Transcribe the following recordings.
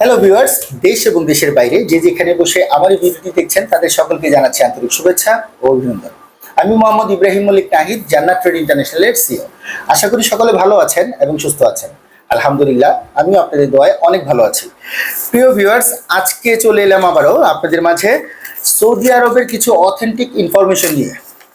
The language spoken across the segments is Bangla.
হ্যালো ভিউয়ার্স দেশ এবং দেশের বাইরে যে যেখানে বসে আমার এই ভিডিওটি দেখছেন, তাদের সকলকে জানাচ্ছি আন্তরিক শুভেচ্ছা ও অভিনন্দন। আমি মোহাম্মদ ইব্রাহিম মল্লিক নাহিদ, জান্নাত ট্রেড ইন্টারন্যাশনালের সিও আশা করি সকলে ভালো আছেন এবং সুস্থ আছেন। আলহামদুলিল্লাহ, আমিও আপনাদের দোয়ায় অনেক ভালো আছি। প্রিয় ভিউয়ার্স আজকে চলে এলাম আবারও আপনাদের মাঝে সৌদি আরবের কিছু অথেন্টিক ইনফরমেশন নিয়ে।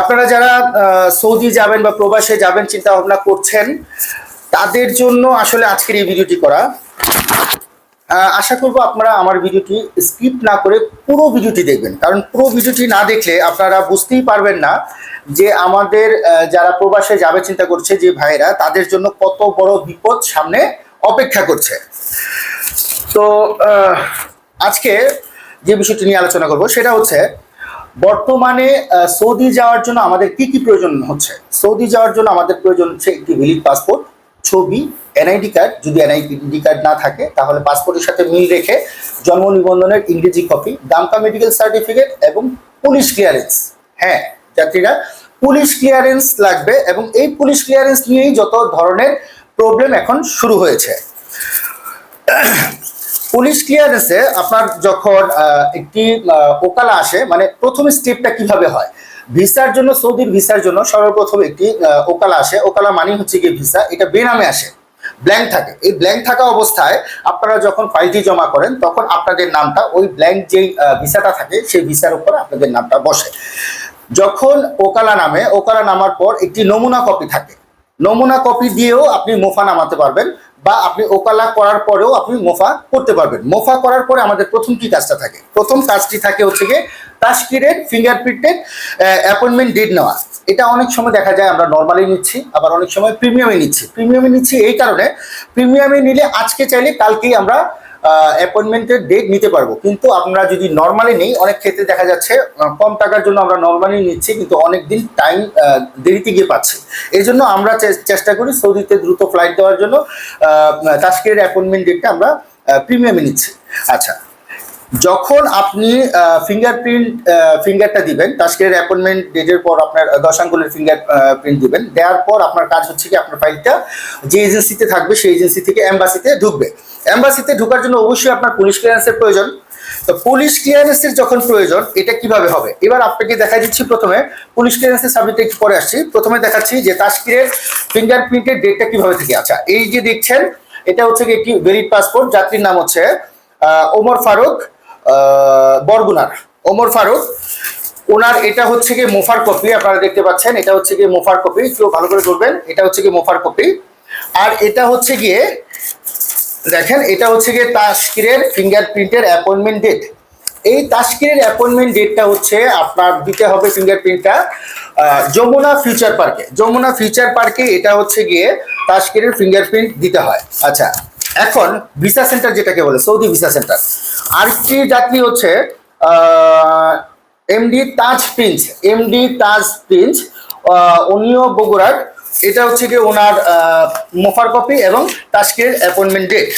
আপনারা যারা সৌদি যাবেন বা প্রবাসে যাবেন চিন্তা ভাবনা করছেন, তাদের জন্য আসলে আজকের এই ভিডিওটি করা। আশা করব আপনারা আমার ভিডিওটি স্কিপ না করে পুরো ভিডিওটি দেখবেন। কারণ পুরো ভিডিওটি না দেখলে আপনারা বুঝতেই পারবেন না যে আমাদের যারা প্রবাসে যাবে, চিন্তা করছে যে ভাইরা তাদের জন্য কত বড় বিপদ সামনে অপেক্ষা করছে। তো আজকে যে বিষয়টি নিয়ে আলোচনা করব, সেটা হচ্ছে বর্তমানে সৌদি যাওয়ার জন্য আমাদের কি কি প্রয়োজন হচ্ছে? সৌদি যাওয়ার জন্য আমাদের প্রয়োজন হচ্ছে একটি ভ্যালিড পাসপোর্ট ছবি এনআইডি কার্ড যদি এনআইডি কার্ড না থাকে, তাহলে পাসপোর্টের সাথে মিল রেখে জন্ম নিবন্ধনের ইংরেজি কপি দামকা মেডিকেল সার্টিফিকেট এবং পুলিশ ক্লিয়ারেন্স হ্যাঁ যাত্রীরা পুলিশ ক্লিয়ারেন্স লাগবে এবং এই পুলিশ ক্লিয়ারেন্স নিয়েই যত ধরনের প্রবলেম এখন শুরু হয়েছে। পুলিশ ক্লিয়ারেন্সে আপনার যখন একটি ওকালা আসে মানে প্রথম স্টেপটা কীভাবে হয়? ভিসার জন্য, সৌদির ভিসার জন্য সর্বপ্রথম একটি ওকালা আসে। ওকালা মানে হচ্ছে গিয়ে ভিসা। এটা বেনামে আসে। ব্ল্যাঙ্ক থাকে। এই ব্ল্যাঙ্ক থাকা অবস্থায় আপনারা যখন ফাইলটি জমা করেন, তখন আপনাদের নামটা, ওই ব্ল্যাঙ্ক যেই ভিসাটা থাকে, সেই ভিসার উপর আপনাদের নামটা বসে। যখন ওকালা নামে, ওকালা নামার পর একটি নমুনা কপি থাকে। নমুনা কপি দিয়েও আপনি মুফা নামাতে পারবেন। বা আপনি ওকালা করার পরেও আপনি মোফা করতে পারবেন। মোফা করার পরে আমাদের প্রথম কি কাজটা থাকে? প্রথম কাজটি থাকে হচ্ছে গিয়ে তাস্কিরের ফিঙ্গারপ্রিন্টের অ্যাপয়েন্টমেন্ট ডেট নেওয়া। এটা অনেক সময় দেখা যায়, আমরা নর্মালি নিচ্ছি, আবার অনেক সময় প্রিমিয়ামে নিচ্ছি। প্রিমিয়ামে নিচ্ছি এই কারণে প্রিমিয়ামে নিলে আজকে চাইলে কালকেই আমরা অ্যাপয়েন্টমেন্টের ডেট নিতে পারব। কিন্তু আমরা যদি নর্মালি নেই, অনেক ক্ষেত্রে দেখা যাচ্ছে কম টাকার জন্য আমরা নর্মালি নিচ্ছি, কিন্তু অনেক দিন টাইম দেরিতে গিয়ে পাচ্ছি। এই জন্য আমরা চেষ্টা করি সৌদিতে দ্রুত ফ্লাইট দেওয়ার জন্য তাস্কের অ্যাপয়েন্টমেন্ট ডেটটা আমরা প্রিমিয়ামে নিচ্ছি। আচ্ছা যখন আপনি ফিঙ্গারপ্রিন্ট ফিঙ্গারটা দিবেন তাস্কিরের অ্যাপয়েন্টমেন্ট ডেটের পর আপনার দশ আঙ্গুলের ফিঙ্গার প্রিন্ট দিবেন, দেওয়ার পর আপনার কাজ হচ্ছে কি, আপনার ফাইলটা যে এজেন্সিতে থাকবে, সেই এজেন্সি থেকে অ্যাম্বাসিতে ঢুকবে। অ্যাম্বাসিতে ঢোকার জন্য অবশ্যই আপনার পুলিশ ক্লিয়ারেন্সের প্রয়োজন। তো পুলিশ ক্লিয়ারেন্সের যখন প্রয়োজন, এটা কীভাবে হবে? এবার আপনাকে দেখা দিচ্ছি প্রথমে পুলিশ ক্লিয়ারেন্সের সাবজেক্টে একটু পরে আসছি। প্রথমে দেখাচ্ছি যে তাস্কিরের ফিঙ্গারপ্রিন্টের ডেটটা কীভাবে থেকে আচ্ছা এই যে দেখছেন, এটা হচ্ছে কি একটি ভ্যালিড পাসপোর্ট যাত্রীর নাম হচ্ছে ওমর ফারুক বরগুনার, ওমর ফারুক। ওনার এটা হচ্ছে কি মোফার কপি, আপনারা দেখতে পাচ্ছেন। এটা হচ্ছে কি মোফার কপি কেউ ভালো করে ধরবেন। এটা হচ্ছে কি মোফার কপি। আর এটা হচ্ছে গিয়ে, দেখেন, এটা হচ্ছে গিয়ে তাস্কিরের ফিঙ্গারপ্রিন্টের অ্যাপয়েন্টমেন্ট ডেট এই তাস্কিরের অ্যাপয়েন্টমেন্ট ডেটটা হচ্ছে, আপনার দিতে হবে ফিঙ্গারপ্রিন্টটা যমুনা ফিউচার পার্কে যমুনা ফিউচার পার্কে এটা হচ্ছে গিয়ে তাস্কিরের ফিঙ্গারপ্রিন্ট দিতে হয়। আচ্ছা এখন ভিসা সেন্টার যেটাকে বলে, সৌদি ভিসা সেন্টার। আরেকটি যাত্রী হচ্ছে MD Taj Prince MD Taj Prince উনিও বগুড়ার। এটা হচ্ছে গিয়ে ওনার মোফার কপি এবং তাস্কিরের অ্যাপয়েন্টমেন্ট ডেট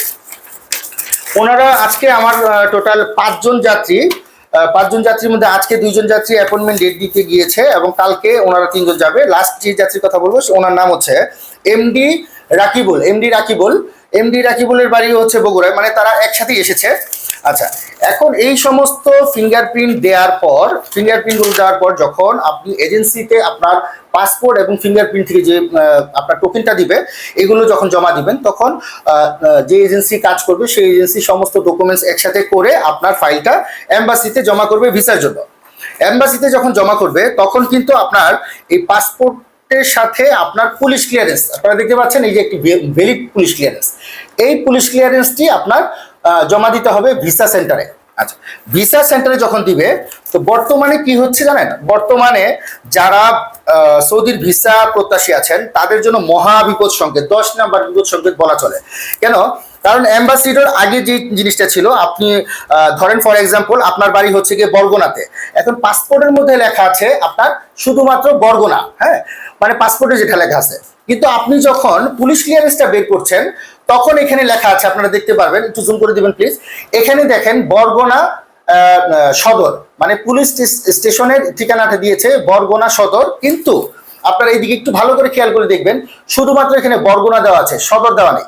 ওনারা আজকে আমার টোটাল পাঁচজন যাত্রী পাঁচজন যাত্রীর মধ্যে আজকে দুইজন যাত্রী অ্যাপয়েন্টমেন্ট ডেট দিতে গিয়েছে এবং কালকে ওনারা তিনজন যাবে। লাস্ট যে যাত্রীর কথা বলব ওনার নাম হচ্ছে MD Rakibul MD Rakibul. MD রাকিবুলের বাড়ি হচ্ছে বগুড়ায় মানে তারা একসাথেই এসেছে। আচ্ছা এখন এই সমস্ত ফিঙ্গারপ্রিন্ট দেওয়ার পর ফিঙ্গারপ্রিন্টগুলো দেওয়ার পর যখন আপনি এজেন্সিতে আপনার পাসপোর্ট এবং ফিঙ্গারপ্রিন্ট থেকে যে আপনার টোকেনটা দিবে, এগুলো যখন জমা দিবেন, তখন যে এজেন্সি কাজ করবে, সেই এজেন্সি সমস্ত ডকুমেন্টস একসাথে করে আপনার ফাইলটা এম্বাসিতে জমা করবে ভিসার জন্য। এম্বাসিতে যখন জমা করবে, তখন কিন্তু আপনার এই পাসপোর্টের সাথে আপনার পুলিশ ক্লিয়ারেন্স আপনারা দেখতে পাচ্ছেন এই যে একটি ভ্যালিড পুলিশ ক্লিয়ারেন্স এই পুলিশ ক্লিয়ারেন্সটি আপনার জমা দিতে হবে ভিসা সেন্টারে আচ্ছা ভিসা সেন্টারে যখন দিবে, তো বর্তমানে কি হচ্ছে জানেন? বর্তমানে যারা সৌদির ভিসা প্রত্যাশী আছেন, তাদের জন্য মহা বিপদ সংকেত, দশ নাম্বার বিপদ সংকেত বলা চলে। কেন? কারণ অ্যাম্বাসিডর আগে যে জিনিসটা ছিল, আপনি ধরেন ফর এক্সাম্পল আপনার বাড়ি হচ্ছে গিয়ে বরগোনাতে। এখন পাসপোর্টের মধ্যে লেখা আছে আপনার শুধুমাত্র বরগোনা হ্যাঁ? মানে পাসপোর্টে যেটা লেখা আছে। কিন্তু আপনি যখন পুলিশ ক্লিয়ারেন্সটা বের করছেন, তখন এখানে লেখা আছে, আপনারা দেখতে পারবেন, একটু জুম করে দিবেন প্লিজ এখানে দেখেন বরগোনা সদর। মানে পুলিশ স্টেশনের ঠিকানাটা দিয়েছে বরগোনা সদর। কিন্তু আপনারা এইদিকে একটু ভালো করে খেয়াল করে দেখবেন, শুধুমাত্র এখানে বরগোনা দেওয়া আছে, সদর দেওয়া নেই।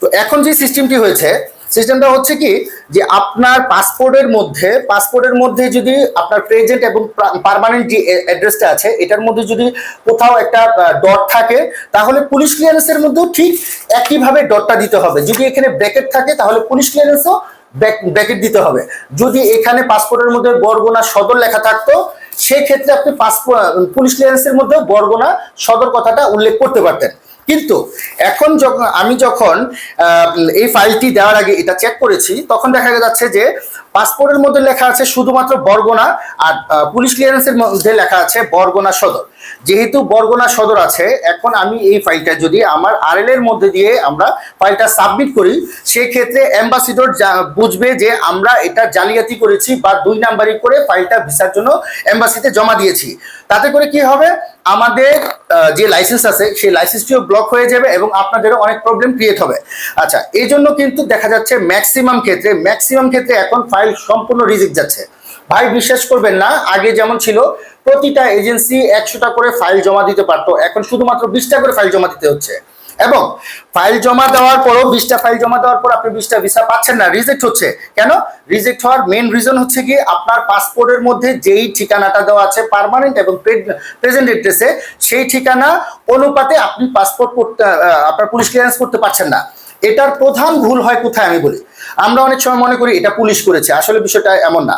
তো এখন যে সিস্টেমটি হয়েছে সিস্টেমটা হচ্ছে কি, যে আপনার পাসপোর্টের মধ্যে পাসপোর্টের মধ্যে যদি আপনার প্রেজেন্ট এবং পার্মানেন্ট যে অ্যাড্রেসটা আছে, এটার মধ্যে যদি কোথাও একটা ডট থাকে, তাহলে পুলিশ ক্লিয়ারেন্সের মধ্যেও ঠিক একইভাবে ডটটা দিতে হবে। যদি এখানে ব্র্যাকেট থাকে, তাহলে পুলিশ ক্লিয়ারেন্সও ব্র্যাকেট দিতে হবে। যদি এখানে পাসপোর্টের মধ্যে বরগুনা সদর লেখা থাকতো, সেক্ষেত্রে আপনি পাসপোর্ট পুলিশ ক্লিয়ারেন্সের মধ্যেও বরগুনা সদর কথাটা উল্লেখ করতে পারতেন। কিন্তু এখন যখন আমি যখন এই ফাইলটি দেওয়ার আগে এটা চেক করেছি, তখন দেখা যাচ্ছে যে পাসপোর্টের মধ্যে লেখা আছে শুধুমাত্র বরগোনা আর পুলিশ ক্লিয়ারেন্সের মধ্যে লেখা আছে বরগোনা সদর। যেহেতু বরগোনা সদর আছে, এখন আমি এই ফাইলটা যদি আমার আরএল এর মধ্যে দিয়ে আমরা ফাইলটা সাবমিট করি, সেক্ষেত্রে অ্যাম্বাসিডর বুঝবে যে আমরা এটা জালিয়াতি করেছি বা দুই নাম্বারই করে ফাইলটা ভিসার জন্য এম্বাসিতে জমা দিয়েছি। তাতে করে কি হবে? আমাদের যে লাইসেন্স আছে, সেই লাইসেন্সটিও ব্লক হয়ে যাবে এবং আপনাদেরও অনেক প্রবলেম ক্রিয়েট হবে। আচ্ছা এই জন্য কিন্তু দেখা যাচ্ছে ম্যাক্সিমাম ক্ষেত্রে ম্যাক্সিমাম ক্ষেত্রে এখন ফাইল সম্পূর্ণ রিজেক্ট যাচ্ছে। ভাই, বিশ্বাস করবেন না, আগে যেমন ছিল, প্রতিটা এজেন্সি একশোটা করে ফাইল জমা দিতে পারতো, এখন শুধুমাত্র বিশটা করে ফাইল জমা দিতে হচ্ছে। এবং ফাইল জমা দেওয়ার পরও বিশটা ফাইল জমা দেওয়ার পর আপনি বিশটা ভিসা পাচ্ছেন না, রিজেক্ট হচ্ছে। কেন? রিজেক্ট হওয়ার মেন রিজন হচ্ছে কি, আপনার পাসপোর্টের মধ্যে যেই ঠিকানাটা দেওয়া আছে পার্মানেন্ট এবং প্রেজেন্ট এড্রেসে সেই ঠিকানা অনুপাতে আপনি পাসপোর্ট করতে আপনার পুলিশ ক্লিয়ারেন্স করতে পারছেন না। এটার প্রধান ভুল হয় কোথায় আমি বলি। আমরা অনেক সময় মনে করি, এটা পুলিশ করেছে। আসলে বিষয়টা এমন না।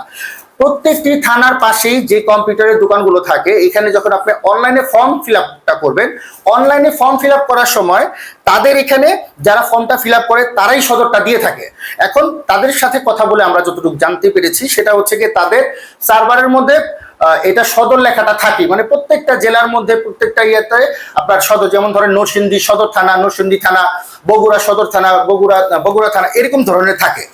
প্রত্যেকটি থানার পাশেই যে কম্পিউটারের দোকানগুলো থাকে, এখানে যখন আপনি অনলাইনে ফর্ম ফিল আপটা করবেন অনলাইনে ফর্ম ফিল করার সময় তাদের এখানে যারা ফর্মটা ফিল করে তারাই সদরটা দিয়ে থাকে। এখন তাদের সাথে কথা বলে আমরা যতটুকু জানতে পেরেছি, সেটা হচ্ছে কি তাদের সার্ভারের মধ্যে এটা সদর লেখাটা থাকে। মানে প্রত্যেকটা জেলার মধ্যে, প্রত্যেকটা ইয়েতে আপনার সদর, যেমন ধরেন নরসিংদী সদর থানা, নরসিংদী থানা, বগুড়া সদর থানা, বগুড়া বগুড়া থানা, এরকম ধরনের থাকে।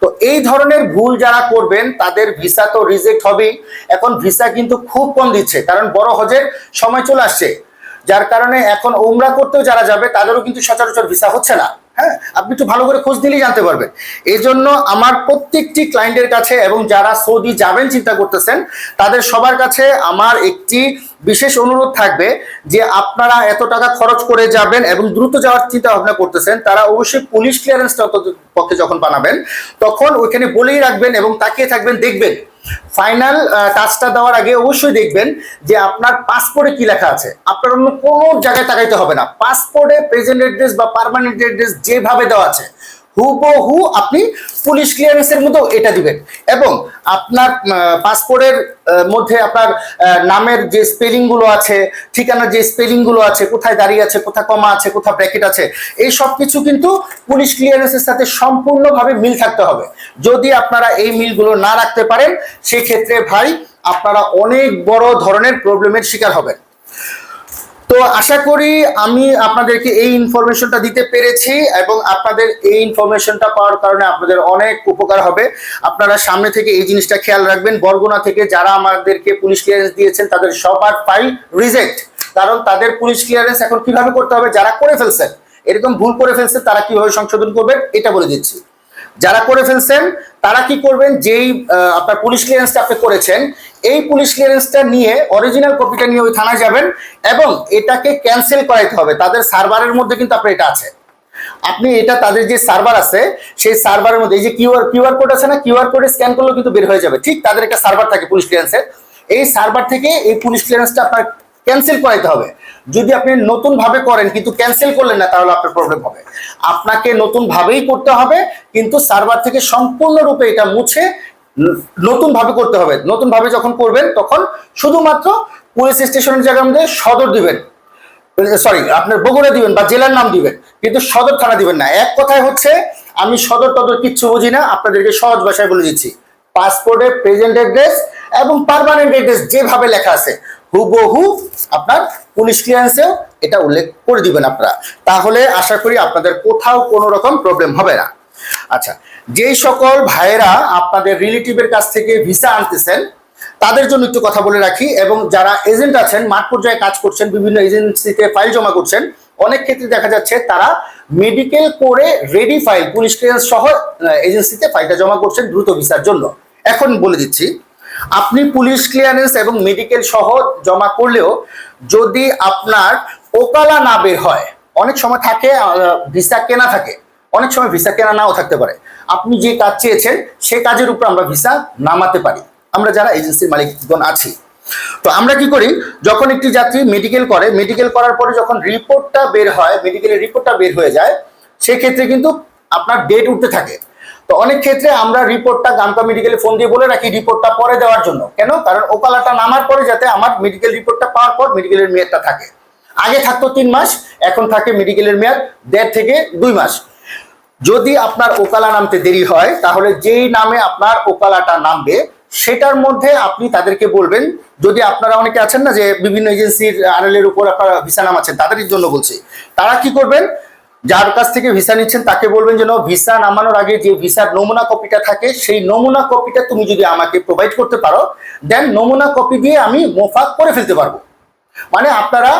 তো এই ধরনের ভুল যারা করবেন, তাদের ভিসা তো রিজেক্ট হবেই। এখন ভিসা কিন্তু খুব কম দিচ্ছে, কারণ বড় হজের সময় চলে আসছে। যার কারণে এখন ওমরা করতেও যারা যাবে, তাদেরও কিন্তু সচরাচর ভিসা হচ্ছে না। হ্যাঁ আপনি একটু ভালো করে খোঁজ দিলেই জানতে পারবেন। এই জন্য আমার প্রত্যেকটি ক্লায়েন্টের কাছে এবং যারা সৌদি যাবেন চিন্তা করতেছেন, তাদের সবার কাছে আমার একটি বিশেষ অনুরোধ থাকবে যে আপনারা এত টাকা খরচ করে যাবেন এবং দ্রুত যাওয়ার চিন্তা ভাবনা করতেছেন, তারা অবশ্যই পুলিশ ক্লিয়ারেন্সটা পক্ষে যখন বানাবেন, তখন ওইখানে বলেই রাখবেন এবং তাকিয়ে থাকবেন, দেখবেন। ফাইনাল টাচটা দেওয়ার আগে অবশ্যই দেখবেন যে আপনার পাসপোর্টে কি লেখা আছে। আপনার অন্য কোনো জায়গায় তাকাইতে হবে না। পাসপোর্টে প্রেজেন্ট অ্যাড্রেস বা পারমানেন্ট অ্যাড্রেস যেভাবে দেওয়া আছে। হুবহু আপনি পুলিশ ক্লিয়ারেন্সের মধ্যেও এটা দিবেন। এবং আপনার পাসপোর্টের মধ্যে আপনার নামের যে স্পেলিংগুলো আছে, ঠিকানার যে স্পেলিংগুলো আছে, কোথায় দাঁড়িয়ে আছে, কোথায় কমা আছে, কোথায় ব্র্যাকেট আছে, এই সব কিছু কিন্তু পুলিশ ক্লিয়ারেন্সের সাথে সম্পূর্ণভাবে মিল থাকতে হবে। যদি আপনারা এই মিলগুলো না রাখতে পারেন, সেক্ষেত্রে ভাই আপনারা অনেক বড় ধরনের প্রবলেমের শিকার হবেন। আশা করি আমি আপনাদেরকে এই ইনফরমেশনটা দিতে পেরেছি এবং আপনাদের এই ইনফরমেশনটা পাওয়ার কারণে আপনাদের অনেক উপকার হবে। আপনারা সামনে থেকে এই জিনিসটা খেয়াল রাখবেন। বরগুনা থেকে যারা আমাদেরকে পুলিশ ক্লিয়ারেন্স দিয়েছেন, তাদের সবার ফাইল রিজেক্ট কারণ তাদের পুলিশ ক্লিয়ারেন্স এখন কীভাবে করতে হবে? যারা করে ফেলছেন। এরকম ভুল করে ফেলছে তারা কীভাবে সংশোধন করবেন? এটা বলে দিচ্ছি। যারা করে ফেলছেন, তারা কি করবেন? যেই আপনার পুলিশ ক্লিয়ারেন্সটা আপনি করেছেন, এই পুলিশ ক্লিয়ারেন্সটা নিয়ে অরিজিনাল কপিটা নিয়ে ওই থানায় যাবেন এবং এটাকে ক্যান্সেল করাইতে হবে। তাদের সার্ভারের মধ্যে কিন্তু আপনার এটা আছে। আপনি এটা, তাদের যে সার্ভার আছে, সেই সার্ভারের মধ্যে, এই যে কিউআর কিউআর কোড আছে না কিউআর কোডে স্ক্যান করলেও কিন্তু বের হয়ে যাবে। ঠিক তাদের একটা সার্ভার থাকে পুলিশ ক্লিয়ারেন্সের এই সার্ভার থেকে এই পুলিশ ক্লিয়ারেন্সটা আপনার ক্যান্সেল করাইতে হবে। যদি আপনি নতুন ভাবে করেন, কিন্তু ক্যান্সেল করলেন না, তাহলে আপনার প্রবলেম হবে। আপনাকে নতুন ভাবেই করতে হবে, কিন্তু সার্ভার থেকে সম্পূর্ণরূপে এটা মুছে নতুন ভাবে করতে হবে। নতুন ভাবে যখন করবেন, তখন শুধুমাত্র পুলিশ স্টেশনের জায়গার মধ্যে সদর দিবেন। সরি আপনার বগুড়া দিবেন বা জেলার নাম দিবেন, কিন্তু সদর থানা দিবেন না। এক কথায় হচ্ছে, আমি সদর টদর কিচ্ছু বুঝি না, আপনাদেরকে সহজ ভাষায় বলে দিচ্ছি। পাসপোর্টে প্রেজেন্ট অ্যাড্রেস এবং পার্মানেন্ট অ্যাড্রেস যেভাবে লেখা আছে, হুবহু আপনার পুলিশ ক্লিয়ারেন্সেও এটা উল্লেখ করে দিবেন আপনারা। তাহলে আশা করি আপনাদের কোথাও কোনো রকম প্রবলেম হবে না। আচ্ছা যেই সকল ভাইয়েরা আপনাদের রিলেটিভের কাছ থেকে ভিসা আনতেছেন, তাদের জন্য একটু কথা বলে রাখি এবং যারা এজেন্ট আছেন মাঠ পর্যায়ে কাজ করছেন, বিভিন্ন এজেন্সিতে ফাইল জমা করছেন অনেক ক্ষেত্রে দেখা যাচ্ছে তারা মেডিকেল করে রেডি ফাইল পুলিশ ক্লিয়ারেন্স সহ এজেন্সিতে ফাইলটা জমা করছেন দ্রুত ভিসার জন্য। এখন বলে দিচ্ছি, আপনি পুলিশ ক্লিয়ারেন্স এবং মেডিকেল সহ জমা করলেও যদি আপনার ওকালা না বের হয়, অনেক সময় থাকে ভিসা কেনা থাকে, অনেক সময় ভিসা কেনা নাও থাকতে পারে। আপনি যে কাজ চেয়েছেন, সে কাজের উপর আমরা ভিসা নামাতে পারি। আমরা যারা এজেন্সির মালিকগণ আছি তো আমরা কি করি? যখন একটি যাত্রী মেডিকেল করে মেডিকেল করার পরে যখন রিপোর্টটা বের হয় মেডিকেলের রিপোর্টটা বের হয়ে যায়, সেক্ষেত্রে কিন্তু আপনার ডেট উঠতে থাকে। তো অনেক ক্ষেত্রে আমরা রিপোর্টটা গামকা মেডিকেলে ফোন দিয়ে বলে রাখি রিপোর্টটা পরে দেওয়ার জন্য। কেন? কারণ ওকালাটা নামার পরে যাতে আমার মেডিকেল রিপোর্টটা পাওয়ার পর মেডিকেলের মেয়াদটা থাকে। আগে থাকতো তিন মাস, এখন থাকে মেডিকেলের মেয়াদ দেড় থেকে দুই মাস। যদি আপনার ওকালা নামতে দেরি হয়, তাহলে যেই নামে আপনার ওকালাটা নামবে সেটার মধ্যে আপনি তাদেরকে বলবেন, যদি আপনারা অনেকে আছেন না যে বিভিন্ন এজেন্সির আড়ালের উপর আপনারা ভিসা নামাচ্ছেন তাদের জন্য বলছি। তারা কি করবেন? যার কাছ থেকে ভিসা নিচ্ছেন তাকে বলবেন যেন ভিসা নামানোর আগে যে ভিসার নমুনা কপিটা থাকে, সেই নমুনা কপিটা তুমি যদি আমাকে প্রোভাইড করতে পারো দেন নমুনা কপি দিয়ে আমি মোফাক করে ফেলতে পারব। মানে আপনারা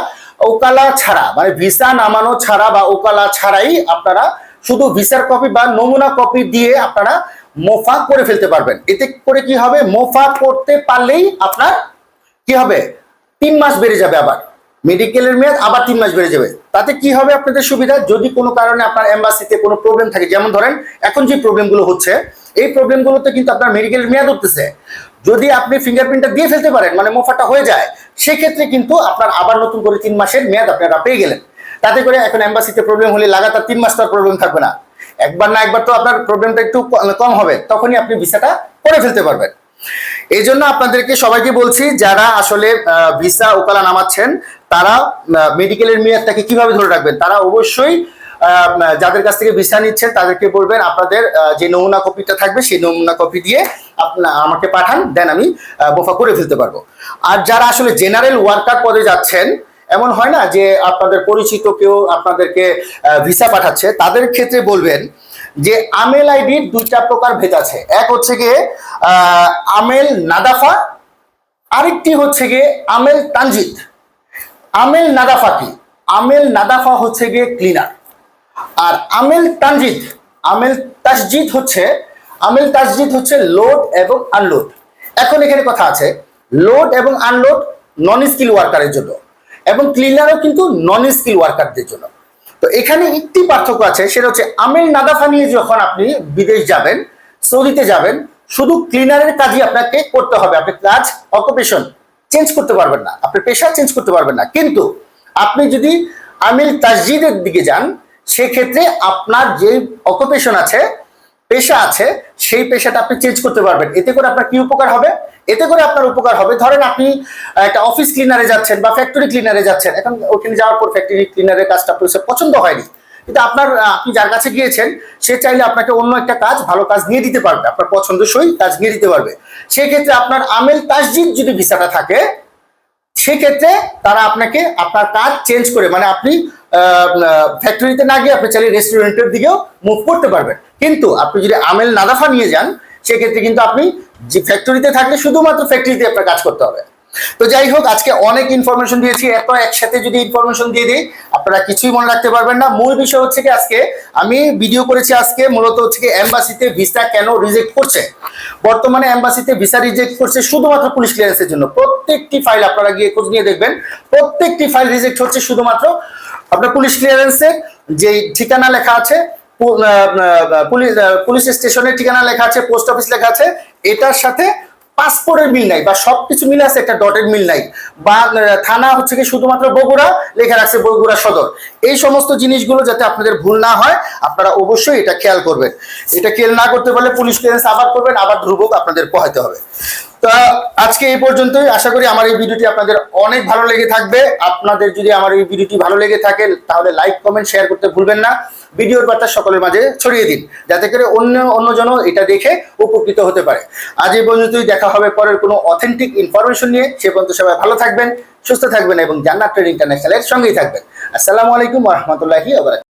ওকালা ছাড়া মানে ভিসা নামানো ছাড়া বা ওকালা ছাড়াই আপনারা শুধু ভিসার কপি বা নমুনা কপি দিয়ে আপনারা মোফা করে ফেলতে পারবেন। এতে করে কি হবে? মোফা করতে পারলেই আপনার কি হবে? তিন মাস বেড়ে যাবে আবার। মেডিকেলের মেয়াদ আবার তিন মাস বেড়ে যাবে। তাতে কি হবে আপনাদের সুবিধা? যদি কোনো কারণে আপনার এম্বাসিতে কোনো প্রবলেম থাকে, যেমন ধরেন, এখন যে প্রবলেমগুলো হচ্ছে, এই প্রবলেমগুলোতে কিন্তু আপনার মেডিকেলের মেয়াদ উঠতেছে। যদি আপনি ফিঙ্গারপ্রিন্টটা দিয়ে ফেলতে পারেন মানে মোফাটা হয়ে যায়, সেক্ষেত্রে কিন্তু আপনার আবার নতুন করে তিন মাসের মেয়াদ আপনারা পেয়ে গেলেন। তাতে করে এখন এম্বাসিতে প্রবলেম হলে লাগাতার তিন মাস তার প্রবলেম থাকবে না। একবার না একবার তো আপনার প্রবলেমটা একটু কম হবে, তখনই আপনি ভিসাটা করে ফেলতে পারবেন। এই জন্য আপনাদেরকে সবাইকে বলছি, যারা আসলে ভিসা ওকালা নামাচ্ছেন, তারা মেডিকেলের মেয়াদটাকে কীভাবে ধরে রাখবেন? তারা অবশ্যই যাদের কাছ থেকে ভিসা নিচ্ছেন, তাদেরকে বলবেন, আপনাদের যে নমুনা কপিটা থাকবে, সেই নমুনা কপি দিয়ে আপনার আমাকে পাঠান, দেন আমি বোফা করে ফেলতে পারব। আর যারা আসলে জেনারেল ওয়ার্কার পদে যাচ্ছেন এমন হয় না যে আপনাদের পরিচিত কেউ আপনাদেরকে ভিসা পাঠাচ্ছে, তাদের ক্ষেত্রে বলবেন যে আমেল আইডির দুইটা প্রকার ভেদ আছে। এক হচ্ছে গিয়ে আমেল নাদাফা, আরেকটি হচ্ছে গিয়ে আমেল তানজিদ। আমেল নাদাফা কি? আমেল নাদাফা হচ্ছে গিয়ে ক্লিনার আর আমেল তানজিদ, আমেল তাসজিদ হচ্ছে, আমেল তাসজিদ হচ্ছে লোড এবং আনলোড এখন এখানে কথা আছে লোড এবং আনলোড নন স্কিল ওয়ার্কারের জন্য। এবং ক্লিনারও কিন্তু নন স্কিল ওয়ার্কারদের জন্য। তো এখানে একটি পার্থক্য আছে, সেটা হচ্ছে আমেল নাদাফা নিয়ে যখন আপনি বিদেশ যাবেন, সৌদিতে যাবেন, শুধু ক্লিনারের কাজই আপনাকে করতে হবে। আপনি কাজ অকুপেশন চেঞ্জ করতে পারবেন না। আপনি পেশা চেঞ্জ করতে পারবেন না। কিন্তু আপনি যদি আমিল তাসজিদের দিকে যান, সেক্ষেত্রে আপনার যে অকুপেশন আছে, পেশা আছে, সেই পেশাটা আপনি চেঞ্জ করতে পারবেন। এতে করে আপনার কি উপকার হবে? এতে করে আপনার উপকার হবে। ধরেন আপনি একটা অফিস ক্লিনারে যাচ্ছেন বা ফ্যাক্টরি ক্লিনারে যাচ্ছেন। এখন ওখানে যাওয়ার পর ফ্যাক্টরি ক্লিনারের কাজটা আপনার পছন্দ হয়নি। কিন্তু আপনার আপনি যার কাছে গিয়েছেন, সে চাইলে আপনাকে অন্য একটা কাজ, ভালো কাজ নিয়ে দিতে পারবে। আপনার পছন্দসই কাজ নিয়ে দিতে পারবে। সেক্ষেত্রে আপনার আমেল তাসজিদ যদি ভিসাটা থাকে, সেক্ষেত্রে তারা আপনাকে আপনার কাজ চেঞ্জ করে মানে আপনি ফ্যাক্টরিতে না গিয়ে আপনি চাইলে রেস্টুরেন্টের দিকেও মুভ করতে পারবেন। কিন্তু আপনি যদি আমেল নাদাফা নিয়ে যান, সেক্ষেত্রে কিন্তু আপনি যে ফ্যাক্টরিতে থাকলে শুধুমাত্র ফ্যাক্টরিতে আপনার কাজ করতে হবে। তো যাই হোক, আজকে অনেক ইনফরমেশন দিয়েছি এত একসাথে যদি ইনফরমেশন দিয়ে দিই, আপনারা কিছুই মনে রাখতে পারবেন না। মূল বিষয় হচ্ছে কি, আজকে আমি ভিডিও করেছি আজকে, মূলত হচ্ছে কি এম্বাসিতে ভিসা কেন রিজেক্ট করছে? বর্তমানে এম্বাসিতে ভিসা রিজেক্ট করছে শুধুমাত্র পুলিশ ক্লিয়ারেন্সের জন্য। প্রত্যেকটি ফাইল আপনারা গিয়ে খোঁজ নিয়ে দেখবেন, প্রত্যেকটি ফাইল রিজেক্ট হচ্ছে শুধুমাত্র আপনার পুলিশ ক্লিয়ারেন্সের যে ঠিকানা লেখা আছে পুলিশ পুলিশ স্টেশনের ঠিকানা লেখা আছে পোস্ট অফিস লেখা আছে এটার সাথে পাসপোর্টের মিল নাই বা সবকিছু মিল আছে একটা ডটের মিল নাই। বা থানা হচ্ছে কি শুধুমাত্র বগুড়া, লেখা রাখছে বগুড়া সদর। এই সমস্ত জিনিসগুলো যাতে আপনাদের ভুল না হয়, আপনারা অবশ্যই এটা খেয়াল করবেন। এটা খেয়াল না করতে পারলে পুলিশ ক্লিয়ারেন্স আবার করবেন, আবার ধ্রুবক আপনাদের পোহাইতে হবে। তো আজকে এই পর্যন্তই। আশা করি আমার এই ভিডিওটি আপনাদের অনেক ভালো লেগে থাকবে। আপনাদের যদি আমার এই ভিডিওটি ভালো লেগে থাকে, তাহলে লাইক, কমেন্ট, শেয়ার করতে ভুলবেন না। ভিডিওর বার্তা সকলের মাঝে ছড়িয়ে দিন, যাতে করে অন্য অন্যজনও এটা দেখে উপকৃত হতে পারে। আজ এই পর্যন্তই, দেখা হবে পরের কোনো অথেন্টিক ইনফরমেশন নিয়ে। সে পর্যন্ত সবাই ভালো থাকবেন, সুস্থ থাকবেন এবং জান্নাত ট্রেড ইন্টারন্যাশনালের সঙ্গেই থাকবেন। আসসালামু আলাইকুম রহমতুল্লাহি